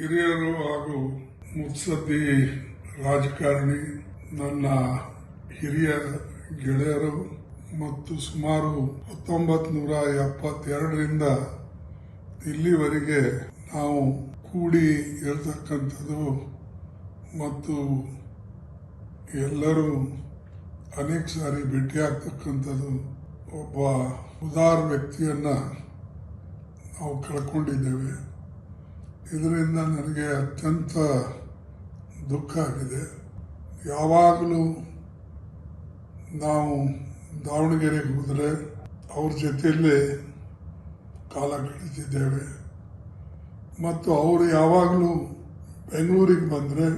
ಹಿರಿಯರು ಹಾಗೂ ಮುತ್ಸದ್ದಿ ರಾಜಕಾರಣಿ, ನನ್ನ ಹಿರಿಯ ಗೆಳೆಯರು ಮತ್ತು ಸುಮಾರು ಹತ್ತೊಂಬತ್ತು ನೂರ ಎಪ್ಪತ್ತೆರಡರಿಂದ ಇಲ್ಲಿವರೆಗೆ ನಾವು ಕೂಡಿ ಇರತಕ್ಕಂಥದ್ದು ಮತ್ತು ಎಲ್ಲರೂ ಅನೇಕ ಸಾರಿ ಭೇಟಿಯಾಗ್ತಕ್ಕಂಥದ್ದು ಒಬ್ಬ ಉದಾರ ವ್ಯಕ್ತಿಯನ್ನು ನಾವು ಕಳ್ಕೊಂಡಿದ್ದೇವೆ. ಇದರಿಂದ ನನಗೆ ಅತ್ಯಂತ ದುಃಖ ಆಗಿದೆ. ಯಾವಾಗಲೂ ನಾವು ದಾವಣಗೆರೆಗೆ ಹೋದರೆ ಅವ್ರ ಜೊತೆಯಲ್ಲೇ ಕಾಲ ಕಳೀತಿದ್ದೇವೆ ಮತ್ತು ಅವರು ಯಾವಾಗಲೂ ಬೆಂಗಳೂರಿಗೆ ಬಂದರೆ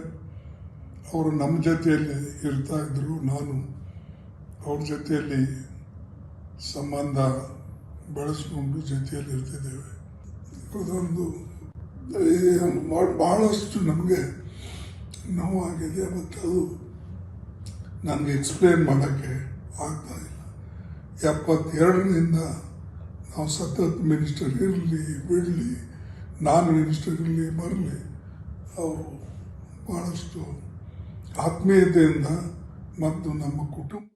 ಅವರು ನಮ್ಮ ಜೊತೆಯಲ್ಲಿ ಇರ್ತಾ ಇದ್ರು. ನಾನು ಅವ್ರ ಜೊತೆಯಲ್ಲಿ ಸಂಬಂಧ ಬೆಳೆಸ್ಕೊಂಡು ಜೊತೆಯಲ್ಲಿ ಇರ್ತಿದ್ದೇವೆ ಅದೊಂದು ಬಹಳಷ್ಟು ನಮಗೆ ನೋವಾಗಿದೆ ಮತ್ತು ಅದು ನನಗೆ ಎಕ್ಸ್ಪ್ಲೇನ್ ಮಾಡೋಕ್ಕೆ ಆಗ್ತಾ ಇಲ್ಲ. ಎಪ್ಪತ್ತೆರಡರಿಂದ ನಾವು ಸತತ್ ಮಿನಿಸ್ಟರ್ ಇರಲಿ, ಬಿಡಲಿ, ನಾನು ಮಿನಿಸ್ಟರ್ ಇರಲಿ, ಬರಲಿ, ಅವರು ಭಾಳಷ್ಟು ಆತ್ಮೀಯತೆಯಿಂದ ಮತ್ತು ನಮ್ಮ ಕುಟುಂಬ